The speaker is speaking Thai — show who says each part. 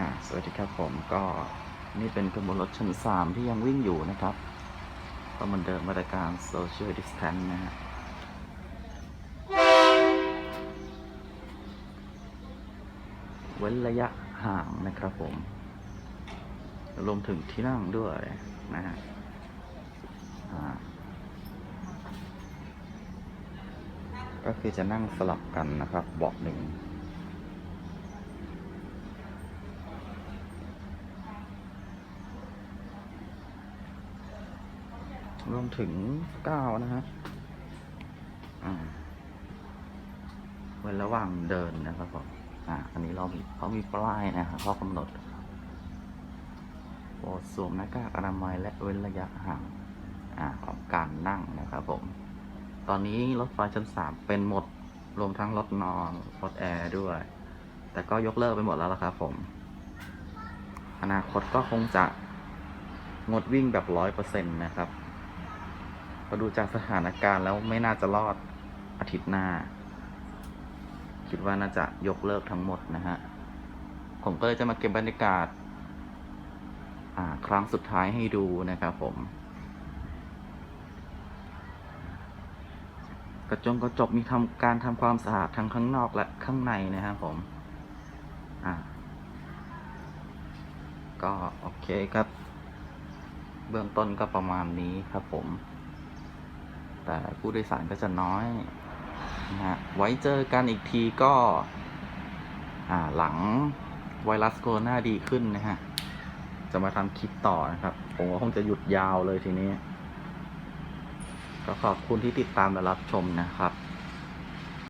Speaker 1: อ่าสวัสดีครับผมก็นี่เป็นกระบวนรถชั้นสามที่ยังวิ่งอยู่นะครับ ก็เหมือนเดิมมาตรการ social distance นะฮะเว้นระยะห่างนะครับผม รวมถึงที่นั่งด้วยนะฮะก็คือจะนั่งสลับกันนะครับเบาะหนึ่ง รวมถึงก้านะฮะอ่าเว้นระหว่างเดินนะครับผมอ่าอันนี้เรามีเขามีป้ายนะครับข้อกำหนดโปรดสวมหน้ากากอนามัยและเว้นระยะห่างอ่าของการนั่งนะครับผม ตอนนี้รถไฟชั้นสามเป็นหมดรวมทั้งรถนอนรถแอร์ด้วย แต่ก็ยกเลิกไปหมดแล้วละครับผม อนาคตก็คงจะงดวิ่งแบบร้อยเปอร์เซ็นต์นะครับ พอดูจากสถานการณ์แล้วไม่น่าจะรอดอาทิตย์หน้า คิดว่าน่าจะยกเลิกทั้งหมดนะฮะ ผมก็เลยจะมาเก็บบรรยากาศครั้งสุดท้ายให้ดูนะครับผม กระจงกระจกมีทำการทำความสะอาดทั้งข้างนอกและข้างในนะครับผมก็โอเคครับ เบื้องต้นก็ประมาณนี้ครับผม แต่ผู้โดยสารก็จะน้อยนะฮะไว้เจอกันอีกทีก็อ่าหลังไวรัสโคโรนาดีขึ้นนะฮะ จะมาทำคลิปต่อนะครับ ผมก็คงจะหยุดยาวเลยทีนี้ ก็ขอบคุณที่ติดตามและรับชมนะครับ